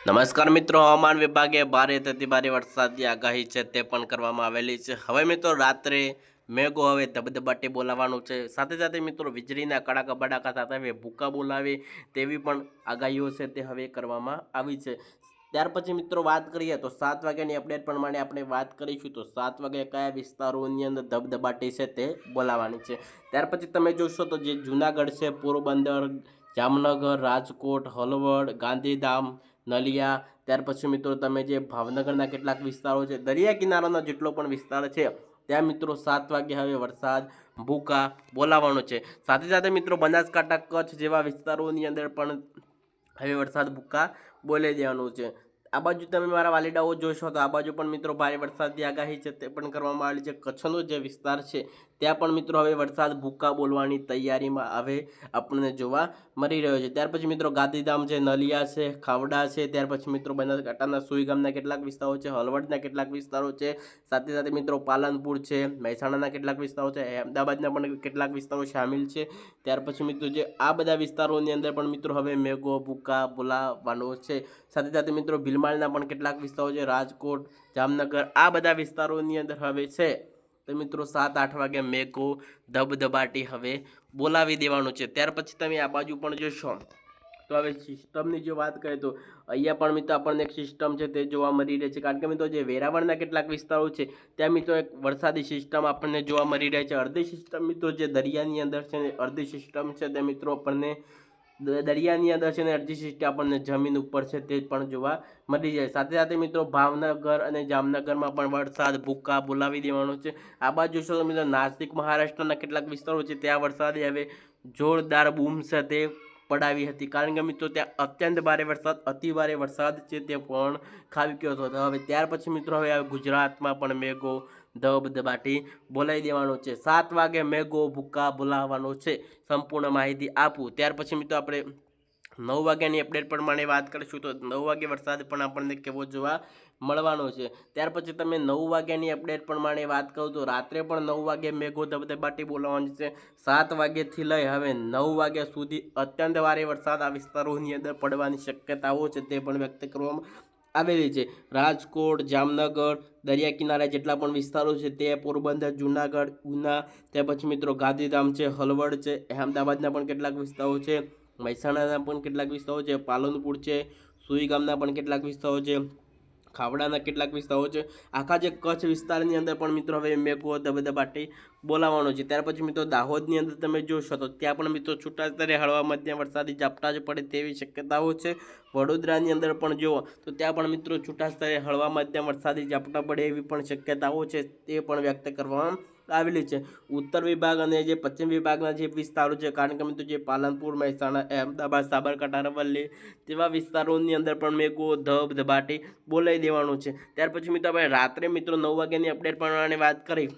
નમસ્કાર મિત્રો, હવામાન વિભાગે ભારે અતિ ભારે વરસાદની આગાહી છે તે પણ કરવામાં આવેલી છે. હવે મિત્રો, રાત્રે મેઘો હવે ધબધબાટી બોલાવાનું છે. સાથે સાથે મિત્રો, વીજળીના કડાકા બડાકા સાથે હવે ભૂકા બોલાવે તેવી પણ આગાહીઓ છે તે હવે કરવામાં આવી છે. ત્યાર પછી મિત્રો, વાત કરીએ તો સાત વાગ્યાની અપડેટ પ્રમાણે આપણે વાત કરીશું તો સાત વાગે કયા વિસ્તારોની અંદર ધબધબાટી છે તે બોલાવાની છે. ત્યાર પછી તમે જોશો તો જે જૂનાગઢ છે, પોરબંદર, જામનગર, રાજકોટ, હલવડ, ગાંધીધામ નલિયા, ત્યાર પછી મિત્રો તમે જે ભાવનગરના કેટલાક વિસ્તારો છે, દરિયા કિનારાનો જેટલો પણ વિસ્તાર છે, ત્યાં મિત્રો સાત વાગે હવે વરસાદ, ભૂકા બોલાવાનો છે. સાથે સાથે મિત્રો બનાસકાંઠા કચ્છ જેવા વિસ્તારોની અંદર પણ હવે વરસાદ, ભૂકા બોલાઈ દેવાનું છે. આ બાજુ તમે મારા વાલીડાઓ જોશો તો આ બાજુ પણ મિત્રો ભારે વરસાદની આગાહી છે, તે પણ કરવામાં આવેલી છે. કચ્છનો જે વિસ્તાર છે, ત્યાં પણ મિત્રો હવે વરસાદ ભૂકા બોલવાની તૈયારીમાં હવે આપણને જોવા મળી રહ્યો છે. ત્યાર પછી મિત્રો ગાંધીધામ છે, નલિયા છે, ખાવડા છે, ત્યાર પછી મિત્રો બનાસકાંઠાના સુઈ ગામના કેટલાક વિસ્તારો છે, હલવડના કેટલાક વિસ્તારો છે, સાથે સાથે મિત્રો પાલનપુર છે, મહેસાણાના કેટલાક વિસ્તારો છે, અમદાવાદના પણ કેટલાક વિસ્તારો સામેલ છે. ત્યાર પછી મિત્રો જે આ બધા વિસ્તારોની અંદર પણ મિત્રો હવે મેઘો ભૂકા બોલાવાનો છે. સાથે સાથે મિત્રો ભીલમાળના પણ કેટલાક વિસ્તારો છે, રાજકોટ, જામનગર, આ બધા વિસ્તારોની અંદર હવે છે. તો મિત્રો, સાત આઠ વાગે મેઘો ધબધબાટી હવે બોલાવી દેવાનું છે. ત્યાર પછી તમે આ બાજુ પણ જોશો. તો હવે સિસ્ટમની જો વાત કરીએ તો અહીંયા પણ મિત્રો આપણને એક સિસ્ટમ છે, તે જોવા મળી રહી છે. કારણ કે મિત્રો, જે વેરાવળના કેટલાક વિસ્તારો છે, ત્યાં મિત્રો એક વરસાદી સિસ્ટમ આપણને જોવા મળી રહી છે. અડધી સિસ્ટમ મિત્રો જે દરિયાની અંદર છે અર્ધી સિસ્ટમ છે તે મિત્રો આપણને દરિયાની અંદર છે ને અરજી સિસ્ટમ આપણને જમીન ઉપર છે તે પણ જોવા મળી જાય. સાથે સાથે મિત્રો ભાવનગર અને જામનગરમાં પણ વરસાદ ભૂકા બોલાવી દેવાનો છે. આ બાજુ જોશો તો મિત્રો નાસિક મહારાષ્ટ્રના કેટલાક વિસ્તારો છે ત્યાં વરસાદે હવે જોરદાર બૂમ સાથે પડાવી હતી. કારણ કે મિત્રો ત્યાં અત્યંત ભારે વરસાદ, અતિ ભારે વરસાદ છે તે પણ ખાવી ગયો હતો. હવે ત્યાર પછી મિત્રો હવે ગુજરાતમાં પણ મેઘો ધબધબાટી બોલાવી દેવાનો છે. સાત વાગે મેઘો ભૂકા બોલાવવાનો છે. સંપૂર્ણ માહિતી આપું. ત્યાર પછી મિત્રો આપણે નવ વાગ્યાની અપડેટ પ્રમાણે વાત કરીશું તો નવ વાગે વરસાદ પણ આપણને કેવો જોવા મળવાનો છે. ત્યાર પછી તમે નવ વાગ્યાની અપડેટ પ્રમાણે વાત કરું તો રાત્રે પણ નવ વાગે મેઘો ધબધબાટી બોલાવાની છે. સાત વાગ્યાથી લઈ હવે નવ વાગ્યા સુધી અત્યંત ભારે વરસાદ આ વિસ્તારોની અંદર પડવાની શક્યતાઓ છે તે પણ વ્યક્ત કરવામાં આવેલી છે. રાજકોટ, જામનગર, દરિયા કિનારા જેટલા પણ વિસ્તારો છે તે પોરબંદર, જુનાગઢ, ઉના, ત્યાર પછી મિત્રો ગાંધીધામ છે, હલવડ છે, અહેમદાબાદના પણ કેટલાક વિસ્તારો છે. મહેસાણાના પણ કેટલાક વિસ્તારો છે, પાલનપુર છે, સુઈ ગામના પણ કેટલાક વિસ્તારો છે, ખાવડાના કેટલાક વિસ્તારો છે. આખા જે કચ્છ વિસ્તારની અંદર પણ મિત્રો હવે મેઘો ધબધબાટી બોલાવવાનો છે. ત્યાર પછી મિત્રો દાહોદની અંદર તમે જોશો તો ત્યાં પણ મિત્રો છૂટા સ્તરે હળવા મધ્યમ વરસાદી ઝાપટા જ પડે તેવી શક્યતાઓ છે. વડોદરાની અંદર પણ જુઓ તો ત્યાં પણ મિત્રો છૂટા સ્તરે હળવા મધ્યમ વરસાદી ઝાપટા પડે એવી પણ શક્યતાઓ છે તે પણ વ્યક્ત કરવામાં આવેલી છે. ઉત્તર વિભાગ અને જે પશ્ચિમ વિભાગના જે વિસ્તારો છે, કારણ કે મિત્રો જે પાલનપુર, મહેસાણા, અહેમદાબાદ, સાબરકાંઠા, અરવલ્લી તેવા વિસ્તારોની અંદર પણ મેઘો ધબ, ધબાટી બોલાવી દેવાનું છે. ત્યાર પછી મિત્રો આપણે રાત્રે મિત્રો નવ વાગ્યાની અપડેટ પ્રમાણે વાત કરી.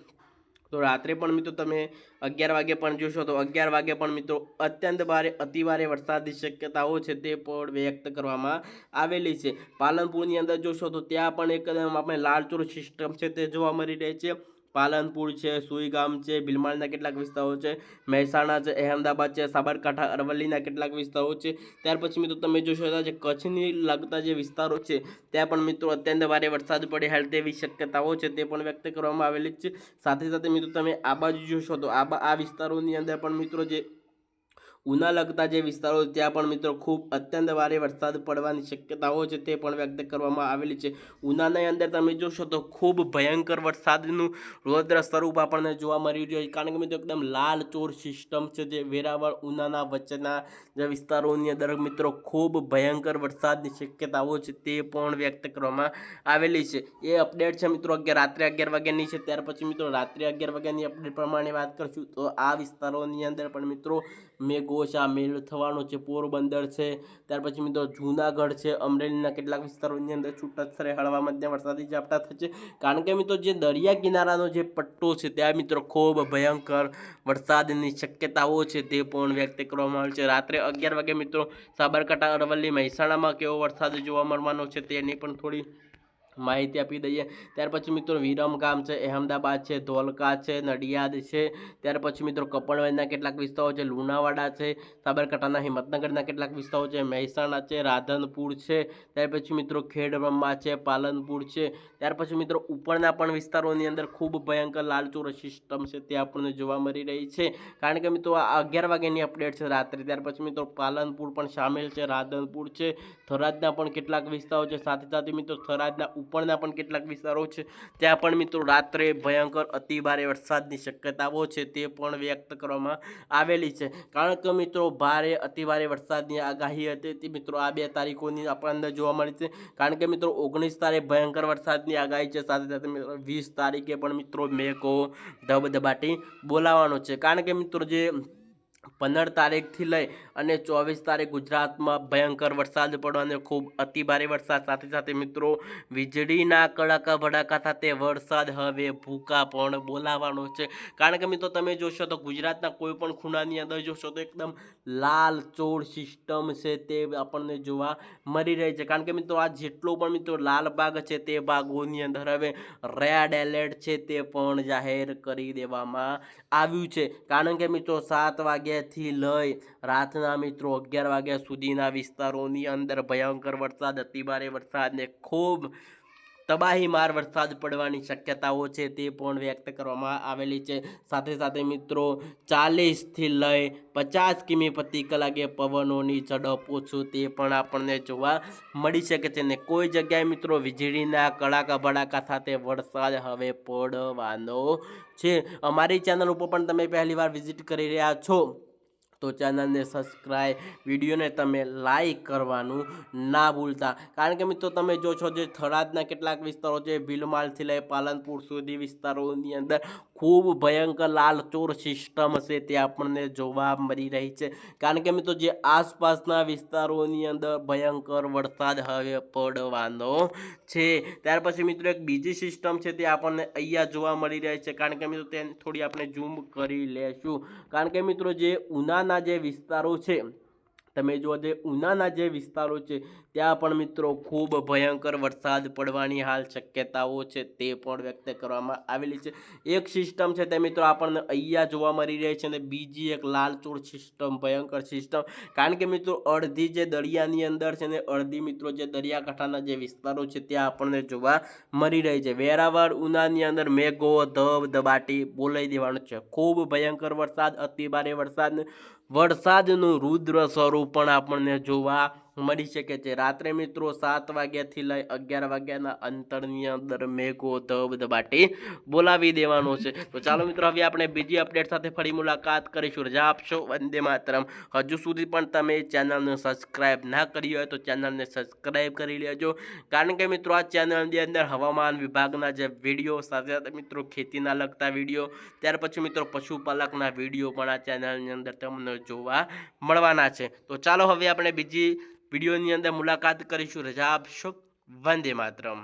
તો રાત્રે પણ મિત્રો તમે અગિયાર વાગે પણ જોશો, તો અગિયાર વાગે પણ મિત્રો અત્યંત ભારે, અતિભારે વરસાદની શક્યતાઓ છે તે પણ વ્યક્ત કરવામાં આવેલી છે. પાલનપુરની અંદર જોશો તો ત્યાં પણ એકદમ આપણે લાલચોર સિસ્ટમ છે તે જોવા મળી રહી છે. પાલનપુર છે સુઈગામ છે, ભીલમાળના કેટલાક વિસ્તારો છે, મહેસાણા છે, અહેમદાબાદ છે, સાબરકાંઠા, અરવલ્લીના કેટલાક વિસ્તારો છે. ત્યાર પછી મિત્રો તમે જોશો તો જે કચ્છની લગતા જે વિસ્તારો છે, ત્યાં પણ મિત્રો અત્યંત ભારે વરસાદ પડે, હાલ તેવી શક્યતાઓ છે તે પણ વ્યક્ત કરવામાં આવેલી જ છે. સાથે સાથે મિત્રો તમે આ બાજુ જોશો તો આ આ વિસ્તારોની અંદર પણ મિત્રો જે ઉના લગતા જે વિસ્તારો ત્યાં પણ મિત્રો ખૂબ અત્યંત ભારે વરસાદ પડવાની શક્યતાઓ છે તે પણ વ્યક્ત કરવામાં આવેલી છે. ઉનાની અંદર તમે જોશો તો ખૂબ ભયંકર વરસાદનું રૌદ્ર સ્વરૂપ આપણને જોવા મળી રહ્યું છે, કારણ કે મિત્રો એકદમ લાલ ચોર સિસ્ટમ છે જે વેરાવળ ઉનાના વચ્ચેના જે વિસ્તારોની અંદર મિત્રો ખૂબ ભયંકર વરસાદની શક્યતાઓ છે તે પણ વ્યક્ત કરવામાં આવેલી છે. એ અપડેટ છે મિત્રો અગિયાર, રાત્રે અગિયાર વાગ્યાની છે, ત્યાર પછી મિત્રો રાત્રે અગિયાર વાગ્યાની અપડેટ પ્રમાણે વાત કરશું. તો આ વિસ્તારોની અંદર પણ મિત્રો મેઘો સામેલ થવાનો છે, પોરબંદર છે. ત્યાર પછી મિત્રો જૂનાગઢ છે, અમરેલીના કેટલાક વિસ્તારોની અંદર છૂટાછવાયા હળવા મધ્યમ વરસાદી ઝાપટા થશે કારણ કે મિત્રો જે દરિયા કિનારાનો જે પટ્ટો છે, ત્યાં મિત્રો ખૂબ ભયંકર વરસાદની શક્યતાઓ છે તે પણ વ્યક્ત કરવામાં આવે છે. રાત્રે અગિયાર વાગે મિત્રો સાબરકાંઠા અરવલ્લી મહેસાણામાં કેવો વરસાદ જોવા મળવાનો છે તેની પણ થોડી માહિતી આપી દઈએ. ત્યાર પછી મિત્રો વિરમગામ છે, અહેમદાબાદ છે, ધોલકા છે, નડિયાદ છે. ત્યાર પછી મિત્રો કપડવંજના કેટલાક વિસ્તારો છે, લુણાવાડા છે, સાબરકાંઠાના હિંમતનગરના કેટલાક વિસ્તારો છે, મહેસાણા છે, રાધનપુર છે. ત્યાર પછી મિત્રો ખેડબ્રહ્મા છે, પાલનપુર છે. ત્યાર પછી મિત્રો ઉપરના પણ વિસ્તારોની અંદર ખૂબ ભયંકર લાલચોર સિસ્ટમ છે, તે આપણને જોવા મળી રહી છે. કારણ કે મિત્રો આ અગિયાર વાગ્યાની અપડેટ છે રાત્રે. ત્યાર પછી મિત્રો પાલનપુર પણ સામેલ છે, રાધનપુર છે. થરાદના પણ કેટલાક વિસ્તારો છે. સાથે સાથે મિત્રો થરાદના ઉપરના પણ કેટલાક વિસ્તારો છે. ત્યાં પણ મિત્રો રાત્રે ભયંકર અતિભારે વરસાદની શક્યતાઓ છે તે પણ વ્યક્ત કરવામાં આવેલી છે. કારણ કે મિત્રો ભારે અતિભારે વરસાદની આગાહી હતી તે મિત્રો આ બે તારીખોની આપણને જોવા મળી છે. કારણ કે મિત્રો ઓગણીસ તારીખ ભયંકર વરસાદની આગાહી છે. સાથે સાથે મિત્રો વીસ તારીખે પણ મિત્રો મેઘો ધબધબાટી બોલાવવાનો છે. કારણ કે મિત્રો જે પંદર તારીખથી લઈ અને ચોવીસ તારીખ ગુજરાતમાં ભયંકર વરસાદ પડવાનો ખૂબ અતિભારે વરસાદ. સાથે સાથે મિત્રો, વીજળીના કડાકા ભડાકા સાથે વરસાદ હવે ભૂકા પણ બોલાવાનો છે. કારણ કે મિત્રો, તમે જોશો તો ગુજરાતના કોઈ પણ ખૂણાની અંદર જોશો તો એકદમ લાલ ચોળ સિસ્ટમ છે તે આપણને જોવા મળી રહી છે. કારણ કે મિત્રો, આ જેટલો પણ મિત્રો લાલ ભાગ છે તે ભાગોની અંદર હવે રેડ એલર્ટ છે તે પણ જાહેર કરી દેવામાં આવ્યું છે. કારણ કે મિત્રો, સાત વાગ્યાથી લઈ રાતના મિત્રો અગિયાર વાગ્યા સુધીના વિસ્તારોની અંદર ભયંકર વરસાદ અતિભારે વરસાદને ખૂબ તબાહીમાર વરસાદ પડવાની શક્યતાઓ છે તે પણ વ્યક્ત કરવામાં આવેલી છે. સાથે સાથે મિત્રો, ચાલીસથી લઈ પચાસ કિમી પ્રતિ કલાકે પવનોની ઝડપ ઓછું તે પણ આપણને જોવા મળી શકે છે ને કોઈ જગ્યાએ મિત્રો વીજળીના કડાકા ભડાકા સાથે વરસાદ હવે પડવાનો છે. અમારી ચેનલ ઉપર પણ તમે પહેલી વાર વિઝિટ કરી રહ્યા છો તો ચેનલને સબસ્ક્રાઈબ વિડીયોને તમે લાઈક કરવાનું ના ભૂલતા. કારણ કે મિત્રો તમે જો છો જે થરાદના કેટલાક વિસ્તારો છે, ભીલમાલથી લઈ પાલનપુર સુધી વિસ્તારોની અંદર ખૂબ ભયંકર લાલચોર સિસ્ટમ છે તે આપણને જોવા મળી રહી છે. કારણ કે મિત્રો, જે આસપાસના વિસ્તારોની અંદર ભયંકર વરસાદ હવે પડવાનો છે. ત્યાર પછી મિત્રો, એક બીજી સિસ્ટમ છે તે આપણને અહીંયા જોવા મળી રહી છે. કારણ કે મિત્રો, તેને થોડી આપણે ઝૂમ કરી લેશું. કારણ કે મિત્રો, જે ઉનાના જે વિસ્તારો છે તમે જુઓ જે ઉનાના જે વિસ્તારો છે, ત્યાં પણ મિત્રો ખૂબ ભયંકર વરસાદ પડવાની હાલ શક્યતાઓ છે, તે પણ વ્યક્ત કરવામાં આવેલી છે. એક સિસ્ટમ છે તે મિત્રો આપણને અહીંયા જોવા મળી રહી છે અને બીજી એક લાલચોળ સિસ્ટમ ભયંકર સિસ્ટમ કારણ કે મિત્રો અડધી જે દરિયાની અંદર છે ને અડધી મિત્રો જે દરિયાકાંઠાના જે વિસ્તારો છે, ત્યાં આપણને જોવા મળી રહી છે. વેરાવળ ઉનાની અંદર મેઘો, ધબ, ધબાટી બોલાઈ દેવાનું છે. ખૂબ ભયંકર વરસાદ અતિભારે વરસાદ વરસાદનું રુદ્ર સ્વરૂપ પણ આપણને જોવા મળી શકે છે. રાત્રે મિત્રો સાત વાગ્યાથી લઈ અગિયાર વાગ્યાના અંતરની અંદર મેઘો ધબધબાટી બોલાવી દેવાનો છે. તો ચાલો મિત્રો, હવે આપણે બીજી અપડેટ સાથે ફરી મુલાકાત કરીશું. રજા આપશો. વંદે માતરમ. હજુ સુધી પણ તમે ચેનલને સબસ્ક્રાઈબ ના કરી હોય તો ચેનલને સબસ્ક્રાઈબ કરી લેજો. કારણ કે મિત્રો, આ ચેનલની અંદર હવામાન વિભાગના જે વીડિયો સાથે સાથે મિત્રો ખેતીના લગતા વીડિયો ત્યાર પછી મિત્રો પશુપાલકના વીડિયો પણ આ ચેનલની અંદર તમને જોવા મળવાના છે. તો ચાલો હવે આપણે બીજી વિડીયોની અંદર મુલાકાત કરીશું. રજા આપશો. વંદે માતરમ.